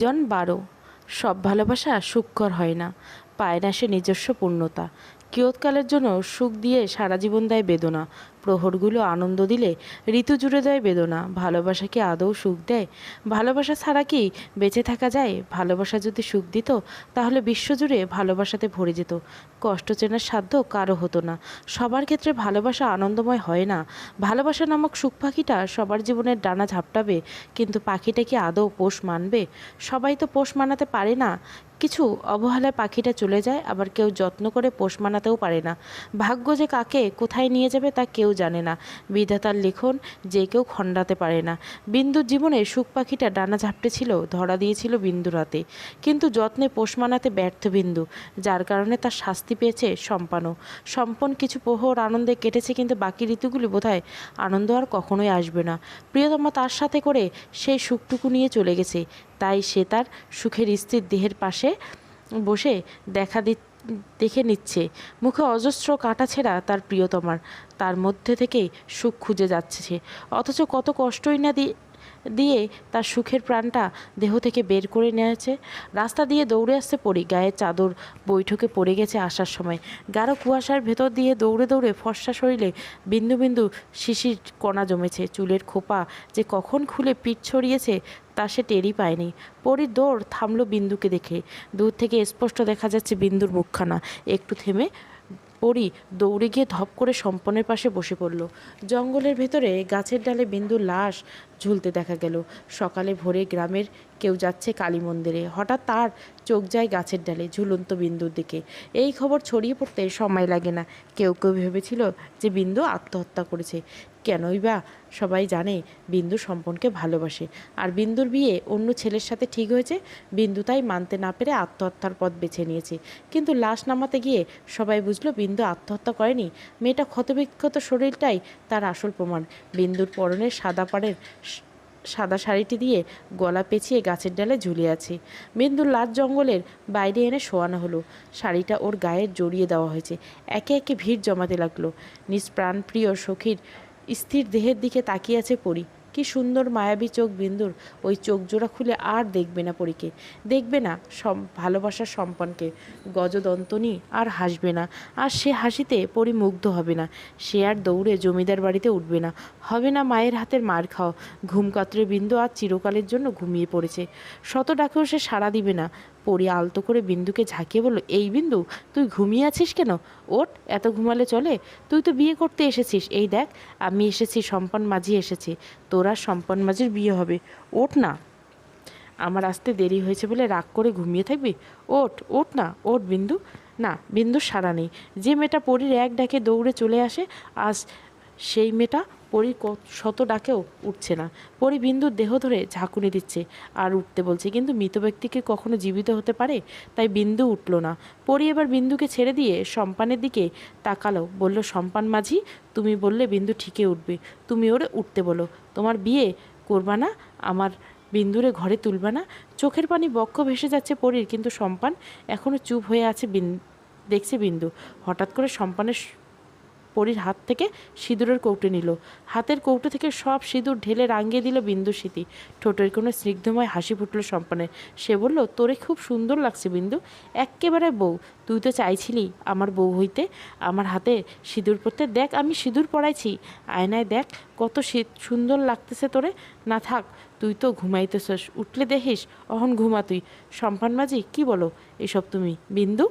জন বারো। সব ভালোবাসা সুখকর হয় না। পায় না সে নিজস্ব পূর্ণতা। কিয়ৎকালের জন্য সুখ দিয়ে সারা জীবন দেয় বেদনা। প্রহরগুলো আনন্দ দিলে ঋতু জুড়ে দেয় বেদনা, ভালোবাসা কি আদৌ সুখ দেয়? ভালোবাসা ছাড়া কি বেঁচে থাকা যায়? ভালোবাসা যদি সুখ দিত, তাহলে বিশ্বজুড়ে ভালোবাসাতে ভরে যেত। কষ্ট চেনার সাধ্য কারও হতো না। সবার ক্ষেত্রে ভালোবাসা আনন্দময় হয় না। ভালোবাসা নামক সুখ পাখিটা সবার জীবনের ডানা ঝাপটাবে, কিন্তু পাখিটা কি আদৌ পোষ মানবে? সবাই তো পোষ মানাতে পারে না। কিছু অবহেলায় পাখিটা চলে যায়, আবার কেউ যত্ন করে পোষ মানাতেও পারে না। ভাগ্য যে কাকে কোথায় নিয়ে যাবে তা কেউ জানে না। বিধাতার লিখন যে কেউ খণ্ডাতে পারে না। বিন্দুর জীবনে সুখ পাখিটা ডানা ঝাপটে ছিল ধরা দিয়েছিল বিন্দুর হাতে। কিন্তু যত্নে পোষ মানাতে ব্যর্থ বিন্দু, যার কারণে তার শাস্তি পেয়েছে সম্পানও সম্পন কিছু প্রহর আনন্দে কেটেছে কিন্তু বাকি ঋতুগুলি বোধহয় আনন্দ আর কখনোই আসবে না। প্রিয়তমা তার সাথে করে সেই সুখটুকু নিয়ে চলে গেছে। তাই সে তার সুখের স্ত্রীর দেহের পাশে বসে দেখা দি দেখে নিচ্ছে। মুখে অজস্র কাটা ছেঁড়া তার প্রিয়তমার। তার মধ্যে থেকেই সুখ খুঁজে যাচ্ছে অথচ কত কষ্টই না দিয়ে দিয়ে তার সুখের প্রাণটা দেহ থেকে বের করে নিয়েছে রাস্তা দিয়ে দৌড়ে আসতে পড়ি গায়ের চাদর বৈঠকে পড়ে গেছে আসার সময়। গাঢ় কুয়াশার ভেতর দিয়ে দৌড়ে দৌড়ে ফর্সা শরীরে বিন্দু বিন্দু শিশির কণা জমেছে। চুলের খোপা যে কখন খুলে পিঠ ছড়িয়েছে তা সে টেরই পায়নি। পরির দৌড় থামলো বিন্দুকে দেখে। দূর থেকে স্পষ্ট দেখা যাচ্ছে বিন্দুর মুখখানা। একটু থেমে পরি দৌড়ে গিয়ে ধপ করে সম্পনের পাশে বসে পড়ল। জঙ্গলের ভেতরে গাছের ডালে বিন্দু লাশ ঝুলতে দেখা গেল। সকালে ভোরে গ্রামের কেউ যাচ্ছে কালী মন্দিরে। হঠাৎ তার চোখ যায় গাছের ডালে, ঝুলন্ত বিন্দুর দিকে। এই খবর ছড়িয়ে পড়তে সময় লাগে না। কেউ কেউ ভেবেছিল যে বিন্দু আত্মহত্যা করেছে। কেনই বা সবাই জানে বিন্দু সম্পনকে ভালোবাসে। আর বিন্দুর বিয়ে অন্য ছেলের সাথে ঠিক হয়েছে? বিন্দু তাই মানতে না পেরে আত্মহত্যার পথ বেছে নিয়েছে। কিন্তু লাশ নামাতে গিয়ে সবাই বুঝলো বিন্দু আত্মহত্যা করেনি। মেয়েটা ক্ষতবিক্ষত শরীরটাই তার আসল প্রমাণ। বিন্দুর পরনে সাদা পাড়ের সাদা শাড়িটি দিয়ে গলা পেঁচিয়ে গাছের ডালে ঝুলিয়ে আছে। মেন্দুর লাল জঙ্গলের বাইরে এনে শোয়ানো হলো। শাড়িটা ওর গায়ে জড়িয়ে দেওয়া হয়েছে। একে একে ভিড় জমাতে লাগল। নিজ প্রাণপ্রিয় সখীর স্থির দেহের দিকে তাকিয়ে আছে পরি। কি সুন্দর মায়াবী চোখ বিন্দুর, ওই চোখ জোড়া খুলে আর দেখবে না পরীকে। দেখবে না সম ভালোবাসার সম্পনকে। গজদন্তনী আর হাসবে না। আর সে হাসিতে পরি মুগ্ধ হবে না। সে আর দৌড়ে জমিদার বাড়িতে উঠবে না। হবে না মায়ের হাতের মার খাও ঘুম বিন্দু আর চিরকালের জন্য ঘুমিয়ে পড়েছে। শত ডাকেও সে সাড়া দিবে না। পরি আলতো করে বিন্দুকে ঝাঁকিয়ে বলল, এই বিন্দু, তুই ঘুমিয়ে আছিস কেন? ওট এত ঘুমালে চলে। তুই তো বিয়ে করতে এসেছিস। এই দেখ, আমি এসেছি, সম্পন মাঝি এসেছি। তোর সম্পন মাঝির বিয়ে হবে। ওট না। আমার আসতে দেরি হয়েছে বলে রাগ করে ঘুমিয়ে থাকবি? ওট ওট না ওট বিন্দু। না, বিন্দুর সারা নেই। যে মেয়েটা পরীর এক ডাকে দৌড়ে চলে আসে, আজ সেই মেয়েটা পরীর ক- শত ডাকেও উঠছে না। পরি বিন্দুর দেহ ধরে ঝাঁকুনি দিচ্ছে আর উঠতে বলছে, কিন্তু মৃত ব্যক্তিকে কখনো জীবিত হতে পারে? তাই বিন্দু উঠল না। পরি এবার বিন্দুকে ছেড়ে দিয়ে সম্পানের দিকে তাকালো, বলল, সম্পান মাঝি, তুমি বললে বিন্দু ঠিকই উঠবে। তুমি ওরে উঠতে বলো। তোমার বিয়ে করবা না, আমার বিন্দুরে ঘরে তুলবা না। চোখের পানি বক্ষ ভেসে যাচ্ছে পরীর, কিন্তু সম্পান এখনও চুপ হয়ে আছে বিন দেখছে বিন্দু। হঠাৎ করে সম্পানের পরীর হাত থেকে সিঁদুরের কৌটো নিল। হাতের কৌটো থেকে সব সিঁদুর ঢেলে রাঙিয়ে দিল বিন্দু স্মৃতি। ঠোঁটের কোনো স্নিগ্ধময় হাসি ফুটল সম্পানের সে বলল, তোরে খুব সুন্দর লাগছে বিন্দু। এক্কেবারে বউ। তুই তো চাইছিলি আমার বউ হইতে। আমার হাতে সিঁদুর পরতে দেখ, আমি সিঁদুর পড়াইছি। আয়নায় দেখ, কত শী- সুন্দর লাগতেছে তোরে। না থাক, তুই তো ঘুমাইতেছস। উঠলে দেখিস, অহন ঘুমা তুই। সম্পান মাঝি, কি বলো এসব তুমি? বিন্দু?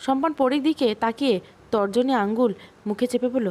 সম্পান পরের দিকে তাকিয়ে তর্জনী আঙ্গুল মুখে চেপে বলল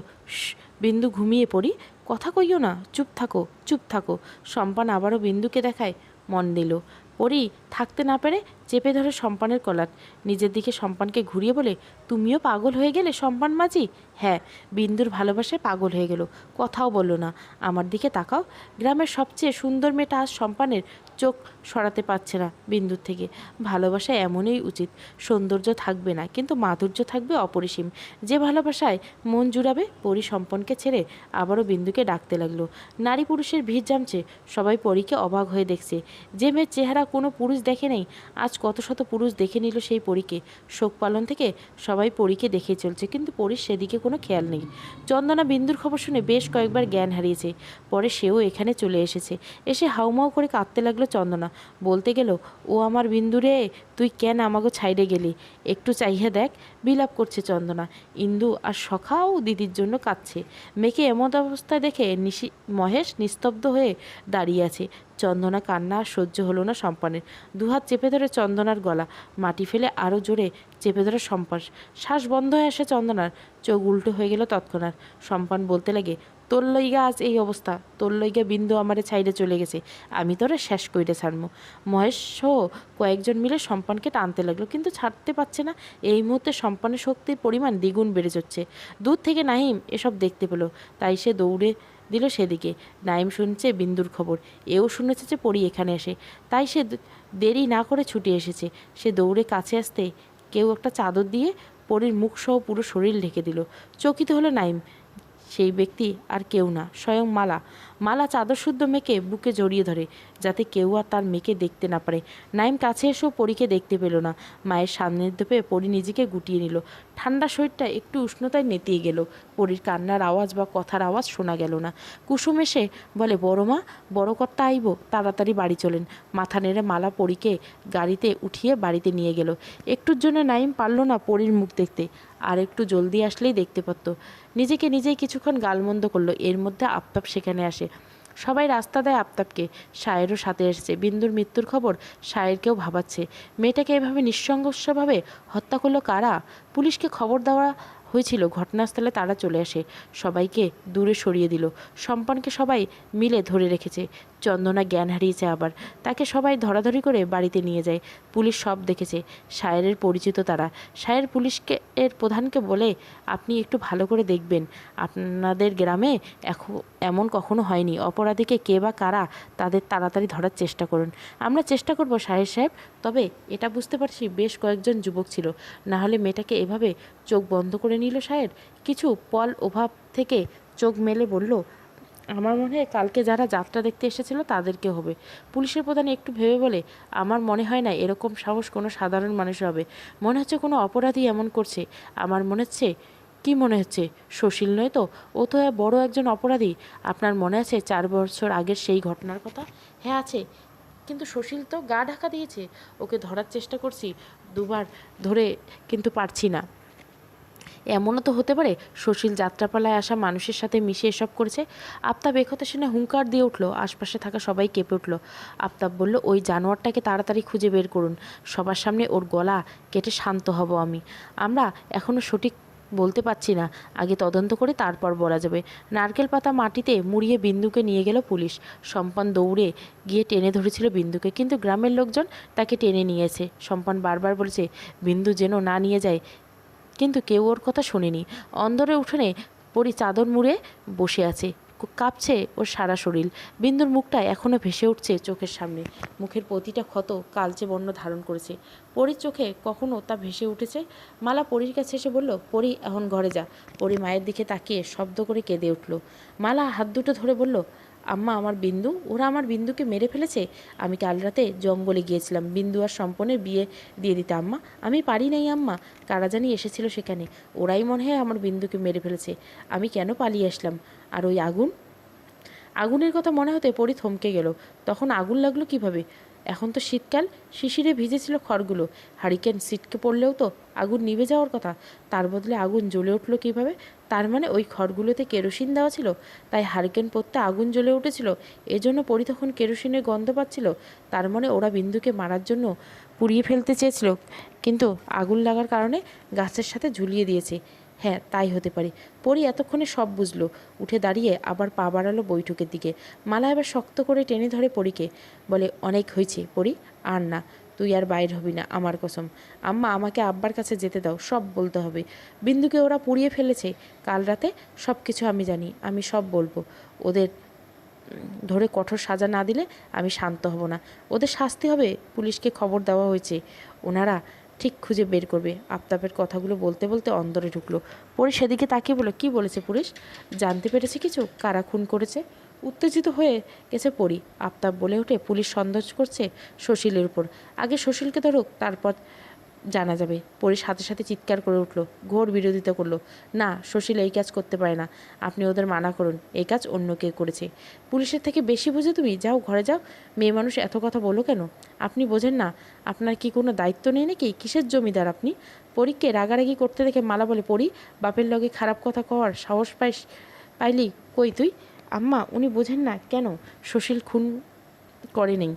বিন্দু ঘুমিয়ে পড়ি। কথা কইও না। চুপ থাকো চুপ থাকো। সম্পান আবারও বিন্দুকে দেখায়, মন দিল। পরি থাকতে না পেরে চেপে ধরে সম্পানের কলার। নিজের দিকে সম্পানকে ঘুরিয়ে বলে, তুমিও পাগল হয়ে গেলে সম্পান মাঝি? হ্যাঁ বিন্দুর ভালোবাসায় পাগল হয়ে গেল। কথাও বলল না। আমার দিকে তাকাও। গ্রামের সবচেয়ে সুন্দর মেয়েটা আজ সম্পানের চোখ সরাতে পারছে না বিন্দুর থেকে। ভালোবাসা এমনই উচিত, সৌন্দর্য থাকবে না, কিন্তু মাধুর্য থাকবে অপরিসীম। যে ভালোবাসায় মন জুড়াবে পরি সম্পনকে ছেড়ে আবারও বিন্দুকে ডাকতে লাগল। নারী পুরুষের ভিড় জামছে, সবাই পরীকে অবাক হয়ে দেখছে। যে মেয়ের চেহারা কোনো পুরুষ দেখে নেই, আজ কত শত পুরুষ দেখে নিল সেই পরীকে। শোক পালন থেকে সবাই পরীকে দেখে চলছে, কিন্তু পরীর সেদিকে কোনো খেয়াল নেই। চন্দনা বিন্দুর খবর শুনে বেশ কয়েকবার জ্ঞান হারিয়েছে, পরে সেও এখানে চলে এসেছে। এসে হাউমাউ করে কাঁদতে লাগল চন্দনা, বলতে গেল, ও আমার বিন্দু রে, তুই কেন আমাকে ছাইড়ে গেলি? একটু চাইহে দেখ, বিলাপ করছে চন্দনা। ইন্দু আর সখাও দিদির জন্য কাঁদছে। মেয়েকে এমন অবস্থায় দেখে নিশি, মহেশ নিস্তব্ধ হয়ে দাঁড়িয়ে আছে। চন্দনা কান্না আর সহ্য হলো না সম্পানের। দুহাত চেপে ধরে চন্দনার গলা। মাটি ফেলে আরও জোরে চেপে ধরে সম্পাস। শ্বাস বন্ধ হয়ে আসে চন্দনার। চোখ উল্টো হয়ে গেল তৎক্ষণাৎ। সম্পান বলতে লাগে তোর লইগা আজ এই অবস্থা। তোর লইগা বিন্দু আমারে ছাইড়ে চলে গেছে। আমি তোরে শেষ কইরে ছাড়মু। মহেশ কয়েকজন মিলে সম্পানকে টানতে লাগল, কিন্তু ছাড়তে পারছে না। এই মুহূর্তে সম্পানের শক্তির পরিমাণ দ্বিগুণ বেড়ে যাচ্ছে। দূর থেকে নাহিম এসব দেখতে পেল। তাই সে দৌড়ে দিল সেদিকে। নাইম শুনছে বিন্দুর খবর। এও শুনেছে যে পরি এখানে আসে তাই সে দেরি না করে ছুটে এসেছে। সে দৌড়ে কাছে আসতে কেউ একটা চাদর দিয়ে পরীর মুখ সহ পুরো শরীর ঢেকে দিল। চকিত হলো নাইম সেই ব্যক্তি আর কেউ না স্বয়ং মালা। মালা চাদর শুদ্ধ মেয়েকে বুকে জড়িয়ে ধরে, যাতে কেউ আর তার মেয়েকে দেখতে না পারে। নাইম কাছে এসেও পরীকে দেখতে পেল না। মায়ের সান্নিধ্য পেয়ে পরী নিজেকে গুটিয়ে নিল। ঠান্ডা শরীরটা একটু উষ্ণতায় নেতিয়ে গেল। পরীর কান্নার আওয়াজ বা কথার আওয়াজ শোনা গেল না। কুসুম এসে বলে, বড় মা, বড় কর্তা আইব, তাড়াতাড়ি বাড়ি চলেন। মাথা নেড়ে মালা পরীকে গাড়িতে উঠিয়ে বাড়িতে নিয়ে গেল। একটুর জন্য নাইম পারল না পরীর মুখ দেখতে। আর একটু জলদি আসলেই দেখতে পারতো। নিজেকে নিজেই কিছুক্ষণ গালমন্দ করল। এর মধ্যে আফতাব সেখানে আসে। সবাই রাস্তা দেয় আফতাবকে। সায়েরও সাথে এসেছে। বিন্দুর মৃত্যুর খবর সায়েরকেও ভাবাচ্ছে। মেয়েটাকে এভাবে নিঃসংঘর্ষভাবে হত্যা করল কারা? পুলিশকে খবর দেওয়া হয়েছিল, ঘটনাস্থলে তারা চলে আসে। সবাইকে দূরে সরিয়ে দিল। সম্পানকে সবাই মিলে ধরে রেখেছে। চন্দনা জ্ঞান হারিয়েছে আবার। তাকে সবাই ধরাধরি করে বাড়িতে নিয়ে যায়। পুলিশ সব দেখেছে। শায়েরের পরিচিত তারা। সায়ের পুলিশকে, এর প্রধানকে বলে, আপনি একটু ভালো করে দেখবেন। আপনাদের গ্রামে এখন এমন কখনো হয়নি। অপরাধীকে কে বা কারা তাদের তাড়াতাড়ি ধরার চেষ্টা করুন। আমরা চেষ্টা করব সাহেব সাহেব। তবে এটা বুঝতে পারছি বেশ কয়েকজন যুবক ছিল। না হলে মেয়েটাকে এভাবে চোখ বন্ধ করে নিল সাহেব। কিছু পল অভাব থেকে চোখ মেলে বলল, আমার মনে হয় কালকে যারা যাত্রা দেখতে এসেছিল তাদেরকে হবে। পুলিশের প্রধান একটু ভেবে বলে, আমার মনে হয় না এরকম সাহস কোনো সাধারণ মানুষ হবে। মনে হচ্ছে কোনো অপরাধী এমন করছে। আমার মনে হচ্ছে, কি মনে হচ্ছে? সুশীল নয় তো? ও তো বড় একজন অপরাধী। আপনার মনে আছে চার বছর আগের সেই ঘটনার কথা? হ্যাঁ আছে। কিন্তু সুশীল তো গা ঢাকা দিয়েছে। ওকে ধরার চেষ্টা করছি। দুবার ধরে কিন্তু পারছি না। এমনও তো হতে পারে সুশীল যাত্রাপালায় আসা মানুষের সাথে মিশে এসব করেছে। আফতাব একথা শুনে হুঙ্কার দিয়ে উঠল, আশপাশে থাকা সবাই কেঁপে উঠল। আফতাব বলল, ওই জানোয়ারটাকে তাড়াতাড়ি খুঁজে বের করুন, সবার সামনে ওর গলা কেটে শান্ত হব আমি। আমরা এখনও সঠিক বলতে পারছি না, আগে তদন্ত করে তারপর বলা যাবে। নারকেল পাতা মাটিতে মুড়িয়ে বিন্দুকে নিয়ে গেল পুলিশ। সম্পান দৌড়ে গিয়ে টেনে ধরেছিল বিন্দুকে, কিন্তু গ্রামের লোকজন তাকে টেনে নিয়েছে। সম্পান বারবার বলেছে, বিন্দু যেন না নিয়ে যায় কিন্তু কেউ ওর কথা শোনেনি। অন্দরে উঠোনে পরি চাদর মুড়ে বসে আছে। কাঁপছে ওর সারা শরীর। বিন্দুর মুখটা এখনও ভেসে উঠছে চোখের সামনে। মুখের প্রতিটা ক্ষত কালচে বর্ণ ধারণ করেছে। পরির চোখে কখনো তা ভেসে উঠেছে। মালা পরির কাছে এসে বলল, পরি, এখন ঘরে যা। পরি মায়ের দিকে তাকিয়ে শব্দ করে কেঁদে উঠল। মালা হাত দুটো ধরে বলল আম্মা আমার বিন্দু, ওরা আমার বিন্দুকে মেরে ফেলেছে। আমি কাল রাতে জঙ্গলে গিয়েছিলাম। বিন্দু আর সম্পনের বিয়ে দিয়ে দিতে আম্মা। আমি পারি নাই আম্মা। কারা জানি এসেছিল সেখানে। ওরাই মনে হয় আমার বিন্দুকে মেরে ফেলেছে। আমি কেন পালিয়ে আসলাম? আর ওই আগুন? আগুনের কথা মনে হতে পরি থমকে গেল। তখন আগুন লাগল কীভাবে? এখন তো শীতকাল। শিশিরে ভিজেছিল খড়গুলো। হারিকেন সিটকে পড়লেও তো আগুন নিভে যাওয়ার কথা। তার বদলে আগুন জ্বলে উঠল কীভাবে? তার মানে ওই খড়গুলোতে কেরোসিন দেওয়া ছিল, তাই হারিকেন পড়তে আগুন জ্বলে উঠেছিল, এজন্য পরি তখন কেরোসিনের গন্ধ পাচ্ছিল, তার মানে ওরা বিন্দুকে মারার জন্য পুড়িয়ে ফেলতে চেয়েছিল। কিন্তু আগুন লাগার কারণে গাছের সাথে ঝুলিয়ে দিয়েছে। হ্যাঁ তাই হতে পারে। পরি এতক্ষণে সব বুঝলো। উঠে দাঁড়িয়ে আবার পা বাড়ালো বৈঠকের দিকে। মালা এবার শক্ত করে টেনে ধরে পরীকে। বলে, অনেক হয়েছে পরি, আর না। তুই আর বাইর হবি না, আমার কসম। আম্মা, আমাকে আব্বার কাছে যেতে দাও, সব বলতে হবে। বিন্দুকে ওরা পুড়িয়ে ফেলেছে, কাল রাতে সব কিছু আমি জানি, আমি সব বলব। ওদের ধরে কঠোর সাজা না দিলে আমি শান্ত হব না। ওদের শাস্তি হবে, পুলিশকে খবর দেওয়া হয়েছে। ওনারা ঠিক খুঁজে বের করবে। আফতাবের কথাগুলো বলতে বলতে অন্দরে ঢুকলো। পরে সেদিকে তাকিয়ে বলো কি বলেছে পুলিশ? জানতে পেরেছে কিছু? কারা খুন করেছে? উত্তেজিত হয়ে গেছে পরি। আফতাব বলে ওঠে, পুলিশ সন্দেহ করছে সুশীলের উপর। আগে সুশীলকে ধরুক, তারপর জানা যাবে। পরি সাথে সাথে চিৎকার করে উঠল, ঘোর বিরোধিতা করল, না, সুশীল এই কাজ করতে পারে না। আপনি ওদের মানা করুন, এই কাজ অন্য কেউ করেছে। পুলিশের থেকে বেশি বুঝে তুমি যাও, ঘরে যাও। মেয়ে মানুষ এত কথা বলো কেন? আপনি বোঝেন না, আপনার কি কোনো দায়িত্ব নেই নাকি? কিসের জমিদার আপনি? পরীকে রাগারাগি করতে দেখে মালা বলে পড়ি বাপের লগে খারাপ কথা কওয়ার সাহস পাইস, পাইলি কই তুই? আম্মা, উনি বোঝেন না, কেন? সুশীল খুন করে নেই।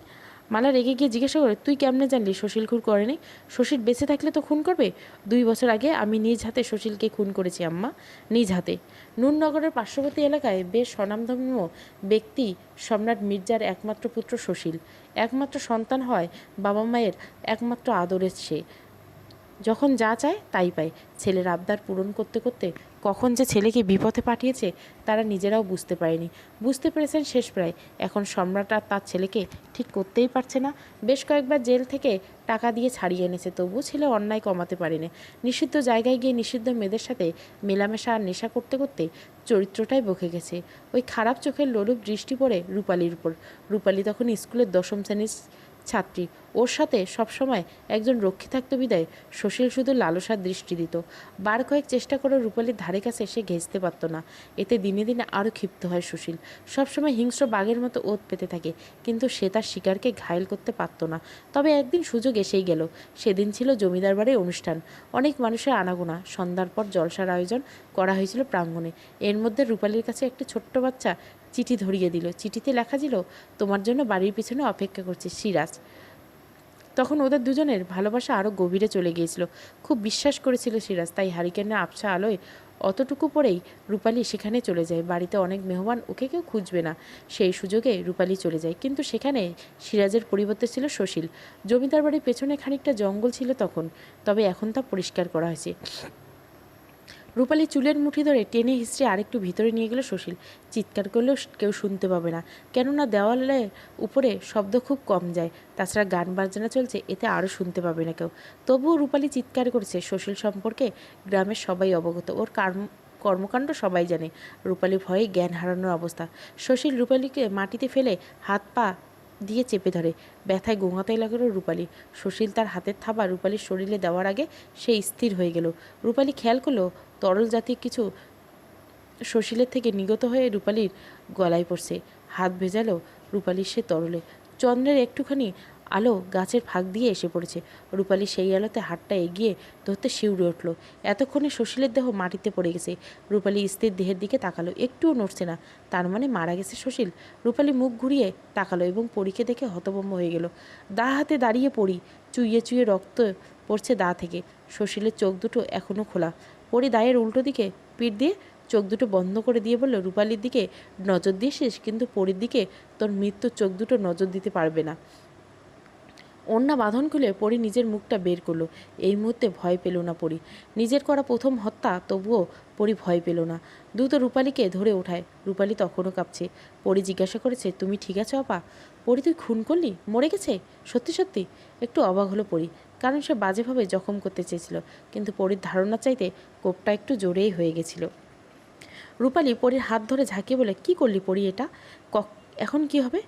মালা রেগে গিয়ে জিজ্ঞাসা করে, তুই কেমনে জানলি সুশীল খুন করেনি সুশীল বেঁচে থাকলে তো খুন করবে? দুই বছর আগে আমি নিজ হাতে সুশীলকে খুন করেছি আম্মা, নিজ হাতে। নুননগরের পার্শ্ববর্তী এলাকায় বেশ স্বনামধন্য ব্যক্তি সম্রাট মির্জার একমাত্র পুত্র সুশীল। একমাত্র সন্তান হয় বাবা মায়ের, একমাত্র আদরের সে। যখন যা চায় তাই পায়। ছেলের আবদার পূরণ করতে করতে কখন যে ছেলেকে বিপথে পাঠিয়েছে তারা নিজেরাও বুঝতে পারেনি। বুঝতে পেরেছেন শেষ প্রায়। এখন সম্রাট আর তার ছেলেকে ঠিক করতেই পারছে না। বেশ কয়েকবার জেল থেকে টাকা দিয়ে ছাড়িয়ে এনেছে তবুও ছেলে অন্যায় কমাতে পারেনি। নিষিদ্ধ জায়গায় গিয়ে নিষিদ্ধ মেয়েদের সাথে মেলামেশা আর নেশা করতে করতে চরিত্রটাই বকে গেছে। ওই খারাপ চোখের লোলুপ দৃষ্টি পড়ে রূপালির উপর। রূপালি তখন স্কুলের দশম শ্রেণির ছাত্রী। ওর সাথে সবসময় একজন রক্ষী থাকতো বিদায় সুশীল শুধু লালসার দৃষ্টি দিত। বার কয়েক চেষ্টা করে রূপালির ধারে কাছে এসে ঘেঁচতে পারতো না। এতে দিনে দিনে আরও ক্ষিপ্ত হয় সুশীল। সবসময় হিংস্র বাঘের মতো ওত পেতে থাকে, কিন্তু সে তার শিকারকে ঘায়েল করতে পারতো না। তবে একদিন সুযোগ এসেই গেল। সেদিন ছিল জমিদার বাড়ির অনুষ্ঠান। অনেক মানুষের আনাগোনা। সন্ধ্যার পর জলসার আয়োজন করা হয়েছিল প্রাঙ্গণে। এর মধ্যে রূপালির কাছে একটি ছোট্ট বাচ্চা চিঠি ধরিয়ে দিল। চিঠিতে লেখা ছিল, তোমার জন্য বাড়ির পিছনে অপেক্ষা করছে সিরাজ। তখন ওদের দুজনের ভালোবাসা আরও গভীরে চলে গিয়েছিল। খুব বিশ্বাস করেছিল সিরাজ, তাই হারিকেনের আবছা আলোয় অতটুকু পরেই রূপালী সেখানে চলে যায়। বাড়িতে অনেক মেহমান ওকে কেউ খুঁজবে না, সেই সুযোগে রূপালী চলে যায়। কিন্তু সেখানে সিরাজের পরিবর্তে ছিল সুশীল। জমিদার বাড়ির পেছনে খানিকটা জঙ্গল ছিল তখন, তবে এখন তা পরিষ্কার করা হয়েছে। রূপালী চুলের মুঠি ধরে টেনে হিসড়ে আরেকটু ভিতরে নিয়ে গেল সুশীল। চিৎকার করলেও কেউ শুনতে পাবে না। কেননা দেওয়ালের উপরে শব্দ খুব কম যায়। তাছাড়া গান বাজনা চলছে, এতে আরও শুনতে পাবে না কেউ। তবুও রূপালি চিৎকার করেছে, সুশীল সম্পর্কে গ্রামের সবাই অবগত। ওর কর্ম কর্মকাণ্ড সবাই জানে। রূপালী ভয়ে জ্ঞান হারানোর অবস্থা। সুশীল রূপালীকে মাটিতে ফেলে হাত পা দিয়ে চেপে ধরে। ব্যথায় গোঙাতে লাগল রূপালি। সুশীল তার হাতের থাবা রূপালির শরীরে দেওয়ার আগে সে স্থির হয়ে গেল। রূপালি খেয়াল করল তরল জাতীয় কিছু সুশীলের থেকে নিগত হয়ে রূপালির গলায় পড়ছে। হাত ভেজালো রূপালির সে তরলে। চন্দ্রের একটুখানি আলো গাছের ফাঁক দিয়ে এসে পড়েছে। রূপালী সেই আলোতে হাতটা এগিয়ে ধরতে শিউরে উঠল। এতক্ষণে সুশীলের দেহ মাটিতে পড়ে গেছে। রূপালি স্ত্রীর দেহের দিকে তাকালো। একটুও নড়ছে না। তার মানে মারা গেছে সুশীল রূপালি মুখ ঘুরিয়ে তাকালো এবং পরীকে দেখে হতভম্ব হয়ে গেল। দা হাতে দাঁড়িয়ে পড়ি। চুইয়ে চুইয়ে রক্ত পড়ছে দা থেকে। সুশীলের চোখ দুটো এখনও খোলা। পরি দায়ের উল্টো দিকে, পিঠ দিয়ে চোখ দুটো বন্ধ করে দিয়ে বলল, রূপালির দিকে নজর দিয়েছিস কিন্তু পরির দিকে তোর মৃত্যুর চোখ দুটো নজর দিতে পারবে না। অন্যা বাঁধন খুলে পরি নিজের মুখটা বের করল। এই মুহূর্তে ভয় পেল না পরি। নিজের করা প্রথম হত্যা, তবুও পরি ভয় পেল না। দ্রুত রূপালীকে ধরে ওঠায়। রূপালী তখনও কাঁপছে। পরি জিজ্ঞাসা করেছে, তুমি ঠিক আছো আপা? পরি, তুই খুন করলি? মরে গেছে? সত্যি সত্যি। একটু অবাক হলো পরি। কারণ সে বাজেভাবে জখম করতে চেয়েছিল, কিন্তু পরীর ধারণা চাইতে কোপটা একটু জোরেই হয়ে গেছিল। রূপালী পরীর হাত ধরে ঝাঁকিয়ে বলে, কি করলি পরি এটা? কক, এখন কি হবে?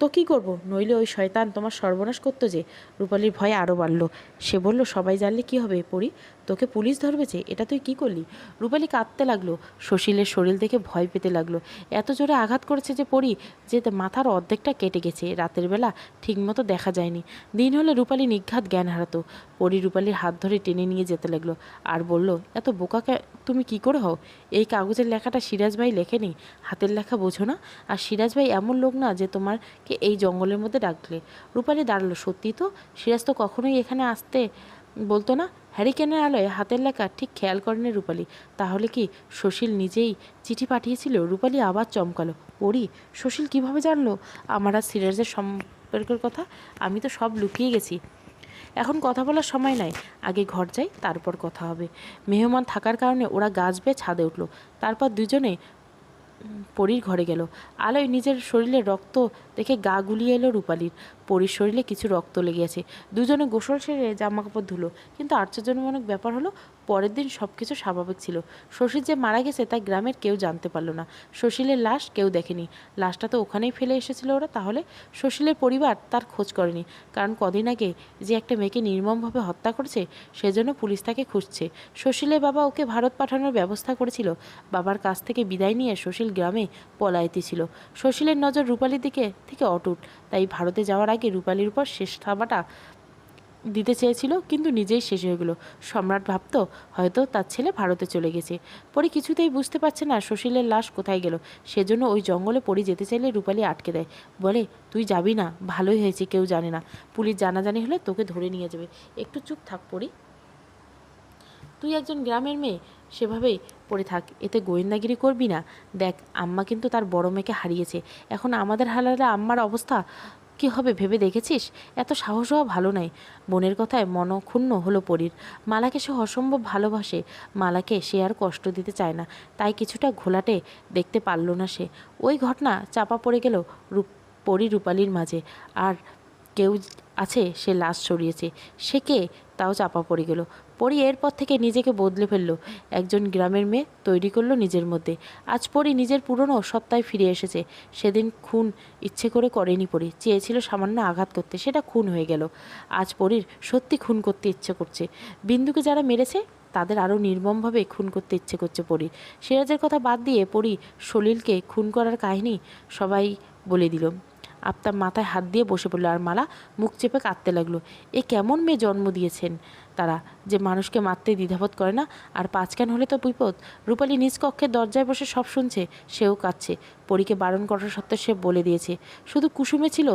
তো কি করব? নইলে ওই শয়তান তোমার সর্বনাশ করতো যে। রূপালির ভয় আরও বাড়ল। সে বলল, সবাই জানলে কি হবে পড়ি তোকে পুলিশ ধরবে যে? এটা তুই কি করলি? রূপালি কাঁদতে লাগল। সুশীলের শরীর দেখে ভয় পেতে লাগল। এত জোরে আঘাত করেছে যে পড়ি যে মাথার অর্ধেকটা কেটে গেছে। রাতের বেলা ঠিকমতো দেখা যায়নি। দিন হলে রূপালি নিঘাত জ্ঞান হারাতো। পরি রূপালির হাত ধরে টেনে নিয়ে যেতে লাগল। আর বলল, এত বোকাকে তুমি কি করে হও? এই কাগজের লেখাটা সিরাজ ভাই লেখেনি? হাতের লেখা বোঝো না? আর সিরাজ ভাই এমন লোক না যে তোমারকে এই জঙ্গলের মধ্যে ডাকলে। রূপালী দাঁড়াল, সত্যি তো? সিরাজ তো কখনোই এখানে আসতে বলতো না? হ্যারিকেনের আলোয় হাতের লেখা ঠিক খেয়াল করেনি রূপালী। তাহলে কি সুশীল নিজেই চিঠি পাঠিয়েছিল? রূপালী আবার চমকালো পড়ি সুশীল কীভাবে জানলো? আমার আর সিরাজের সম্পর্কের কথা? আমি তো সব লুকিয়ে গেছি। এখন কথা বলার সময় নাই। আগে ঘর যাই, তারপর কথা হবে। মেহমান থাকার কারণে ওরা গাছ বেয়ে ছাদে উঠল। তারপর দুজনে পরীর ঘরে গেল। আলোয় নিজের শরীরে রক্ত দেখে গা গুলিয়ে এলো রূপালীর। পরীর শরীরে কিছু রক্ত লেগে আছে। দুজনে গোসল সেরে জামা কাপড় ধুলো। কিন্তু আশ্চর্যজনক ব্যাপার হলো পরের দিন সব কিছু স্বাভাবিক ছিল। শশীর যে মারা গেছে তা গ্রামের কেউ জানতে পারল না। সুশীলের লাশ কেউ দেখেনি। লাশটা তো ওখানেই ফেলে এসেছিল ওরা, তাহলে শশীলের পরিবার তার খোঁজ করেনি। কারণ কদিন আগে যে একটা মেয়েকে নির্মমভাবে হত্যা করেছে, সেজন্য পুলিশ তাকে খুঁজছে। সুশীলের বাবা ওকে ভারত পাঠানোর ব্যবস্থা করেছিল। বাবার কাছ থেকে বিদায় নিয়ে সুশীল গ্রামে পলায়তি ছিল। সুশীলের নজর রূপালীর দিকে থেকে অটুট। তাই ভারতে যাওয়ার আগে রূপালীর উপর শেষ থাবাটা দিতে চেয়েছিল, কিন্তু নিজেই শেষ হয়ে গেল। সম্রাট ভাবত, হয়তো তার ছেলে ভারতে চলে গেছে। পরে কিছুতেই বুঝতে পারছে না সুশীলের লাশ কোথায় গেল। সেজন্য ওই জঙ্গলে পড়ে যেতে চাইলে রূপালী আটকে দেয়। বলে, তুই যাবি না, ভালোই হয়েছে, কেউ জানে না। পুলিশ জানাজানি হলে তোকে ধরে নিয়ে যাবে। একটু চুপ থাক পড়ি তুই একজন গ্রামের মেয়ে, সেভাবেই পড়ে থাক। এতে গোয়েন্দাগিরি করবি না। দেখ, আম্মা কিন্তু তার বড় মেয়েকে হারিয়েছে। এখন আমাদের হালালে আম্মার অবস্থা কি হবে ভেবে দেখেছিস? এত সাহস হওয়া ভালো নয় বোনের কথায় মনক্ষুণ্ণ হলো পরীর। মালাকে সে অসম্ভব ভালোবাসে। মালাকে সে আর কষ্ট দিতে চায় না। তাই কিছুটা ঘোলাটে দেখতে পারল না সে। ওই ঘটনা চাপা পড়ে গেল রূপ, পরী রূপালীর মাঝে। আর কেউ আছে সে লাশ ছড়িয়েছে। সে কে? তাও চাপা পড়ে গেল। পরি এরপর থেকে নিজেকে বদলে ফেলল। একজন গ্রামের মেয়ে তৈরি করল নিজের মধ্যে। আজ পরি নিজের পুরনো সত্তায় ফিরে এসেছে। সেদিন খুন ইচ্ছে করে করেনি পরি। চেয়েছিল সামান্য আঘাত করতে। সেটা খুন হয়ে গেল। আজ পরির সত্যি খুন করতে ইচ্ছে করছে। বিন্দুকে যারা মেরেছে, তাদের আরও নির্মমভাবে খুন করতে ইচ্ছে করছে পরি। সিরাজের কথা বাদ দিয়ে পরি সলিলকে খুন করার কাহিনী সবাই বলে দিল। আফতাব মাথায় হাত দিয়ে বসে পড়ল। আর মালা মুখ চেপে কাঁদতে লাগল। এ কেমন মেয়ে জন্ম দিয়েছেন? তারা যে মানুষকে মারতে দ্বিধাবোধ করে না। আর পাঁচকান হলে তো বিপদ? রূপালী নিজ কক্ষের দরজায় বসে সব শুনছে, সেও কাঁদছে। পরীকে বারণ করা সত্ত্বেও সে বলে দিয়েছে, শুধু কুসুমে ছিল?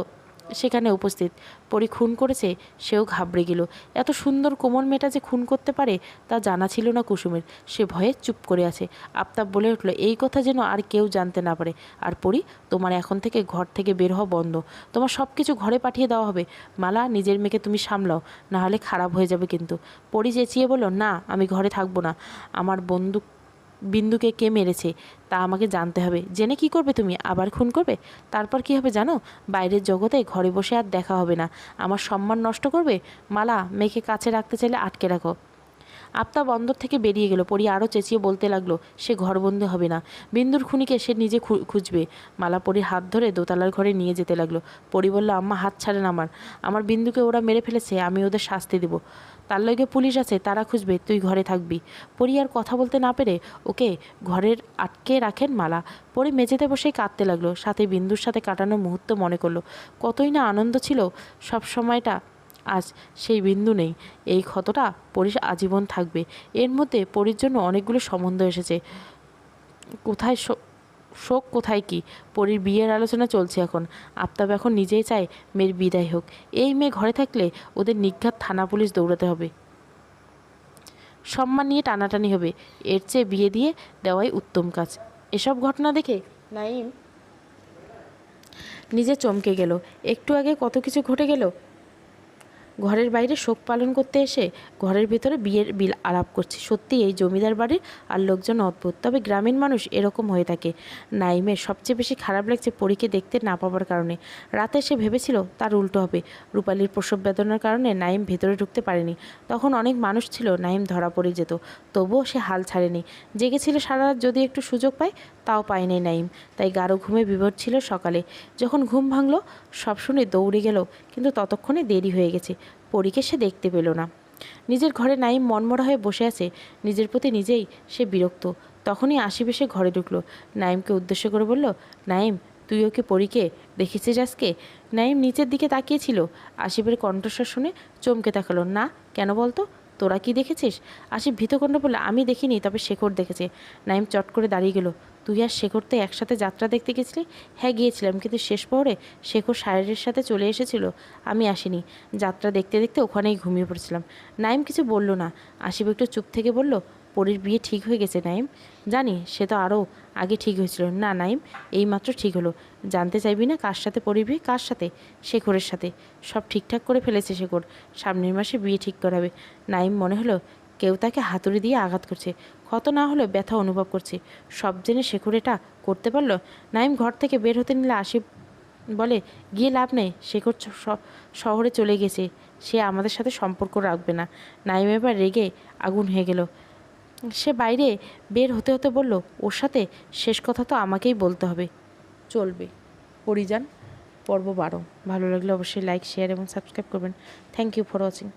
সেখানে উপস্থিত। পরি খুন করেছে, সেও ঘাবড়ে গেল। এত সুন্দর কোমল মেয়েটা যে খুন করতে পারে, তা জানা ছিল না কুসুমের। সে ভয়ে চুপ করে আছে। আফতাব বলে উঠল, এই কথা যেন আর কেউ জানতে না পারে। আর পরি, তোমার এখন থেকে ঘর থেকে বের হওয়া বন্ধ। তোমার সব কিছু ঘরে পাঠিয়ে দেওয়া হবে। মালা, নিজের মেয়েকে তুমি সামলাও নাহলে খারাপ হয়ে যাবে কিন্তু। পরি চেঁচিয়ে বলল, না, আমি ঘরে থাকব না। আমার বন্দুক বিন্দুকে কে মেরেছে তা আমাকে জানতে হবে। জেনে কি করবে তুমি? আবার খুন করবে? তারপর কি হবে জানো? বাইরের জগতে ঘরে বসে আর দেখা হবে না। আমার সম্মান নষ্ট করবে? মালা, মেয়েকে কাছে রাখতে চাইলে আটকে রাখো। আফতাব অন্দর থেকে বেরিয়ে গেল। পরি আরও চেঁচিয়ে বলতে লাগল, সে ঘরবন্দি হবে না। বিন্দুর খুনিকে সে নিজে খুঁজবে। মালা পরির হাত ধরে দোতলার ঘরে নিয়ে যেতে লাগল। পরি বলল, আম্মা, হাত ছাড়েন আমার। আমার বিন্দুকে ওরা মেরে ফেলেছে, আমি ওদের শাস্তি দেবো। তার লগে পুলিশ আছে, তারা খুঁজবে, তুই ঘরে থাকবি। পরি আর কথা বলতে না পেরে ওকে ঘরের আটকে রাখেন মালা। পরে মেঝেতে বসেই কাঁদতে লাগল। সাথে বিন্দুর সাথে কাটানো মুহূর্ত মনে করল, কতই না আনন্দ ছিল সব সময়টা আজ সেই বিন্দু নেই। এই ক্ষতটা পরির আজীবন থাকবে। এর মধ্যে পরির জন্য অনেকগুলো সম্বন্ধ এসেছে। কোথায় শোক, কোথায় কি? পরীর বিয়ের আলোচনা চলছে এখন। আফতাব এখন নিজেই চায় মেয়ের বিদায় হোক। এই মেয়ে ঘরে থাকলে ওদের নিঘাত থানা পুলিশ দৌড়াতে হবে। সম্মান নিয়ে টানাটানি হবে। এর চেয়ে বিয়ে দিয়ে দেওয়াই উত্তম কাজ। এসব ঘটনা দেখে নাইম নিজে চমকে গেল। একটু আগে কত কিছু ঘটে গেল? ঘরের বাইরে শোক পালন করতে এসে ঘরের ভেতরে বিয়ের বিল আলাপ করছে। সত্যি এই জমিদার বাড়ির আর লোকজন অদ্ভুত। তবে গ্রামীণ মানুষ এরকম হয়ে থাকে। নাইমের সবচেয়ে বেশি খারাপ লাগছে পরীকে দেখতে না পাওয়ার কারণে। রাতে সে ভেবেছিল, তার উল্টো হবে। রূপালীর প্রসব বেদনার কারণে নাইম ভেতরে ঢুকতে পারেনি। তখন অনেক মানুষ ছিল, নাইম ধরা পড়ে যেত। তবুও সে হাল ছাড়েনি। জেগেছিল সারা রাত, যদি একটু সুযোগ পায়, তাও পায়নি নাইম। তাই গাঢ় ঘুমে বিভোর ছিল সকালে। যখন ঘুম ভাঙলো, সব শুনে দৌড়ে গেল, কিন্তু ততক্ষণে দেরি হয়ে গেছে। পরীকে সে দেখতে পেল না। নিজের ঘরে নাইম মনমরা হয়ে বসে আছে, নিজের প্রতি নিজেই সে বিরক্ত। তখনই আশেপাশে ঘরে ঢুকলো। নাইমকে উদ্দেশ্য করে বলল, নাইম, তুই ওকে পরীকে দেখেছিস আজকে? নাইম নিচের দিকে তাকিয়েছিল। আশিফের কণ্ঠস্বর শুনে চমকে তাকালো, না, কেন বলতো? তোরা কি দেখেছিস? আশিফ ভীতকণ্ঠ বলল, আমি দেখিনি, তবে শেখর দেখেছে। নাইম চট করে দাঁড়িয়ে গেল। তুই আর শেখর তো একসাথে যাত্রা দেখতে গেছিলি? হ্যাঁ গিয়েছিলাম, কিন্তু শেষ পরে শেখর সাহেরের সাথে চলে এসেছিল। আমি আসিনি। যাত্রা দেখতে দেখতে ওখানেই ঘুমিয়ে পড়েছিলাম। নাইম কিছু বলল না। আশিফ একটু চুপ থেকে বলল, পরীর বিয়ে ঠিক হয়ে গেছে, নাইম? জানি, সে তো আরও আগে ঠিক হয়েছিল। না, নাইম এইমাত্র ঠিক হলো। জানতে চাইবি না কার সাথে পরীর বিয়ে, কার সাথে? শেখরের সাথে। সব ঠিকঠাক করে ফেলেছে শেখর। সামনের মাসে বিয়ে ঠিক করাবে। নাইম মনে হলো, কেউ তাকে হাতুড়ি দিয়ে আঘাত করছে। ক্ষত না হলেও ব্যথা অনুভব করছি। সব জেনে শেখর এটা করতে পারল। নাইম ঘর থেকে বের হতে নিলে আশিফ বলে, গিয়ে লাভ নেই সে করছে শ- শহরে চলে গেছে। সে আমাদের সাথে সম্পর্ক রাখবে না। নাইম এবার রেগে আগুন হয়ে গেল। সে বাইরে বের হতে হতে বলল, ওর সাথে শেষ কথা তো আমাকেই বলতে হবে। চলবে। পরিযান, পর্ব বারো। ভালো লাগলে অবশ্যই লাইক শেয়ার এবং সাবস্ক্রাইব করবেন। Thank you for watching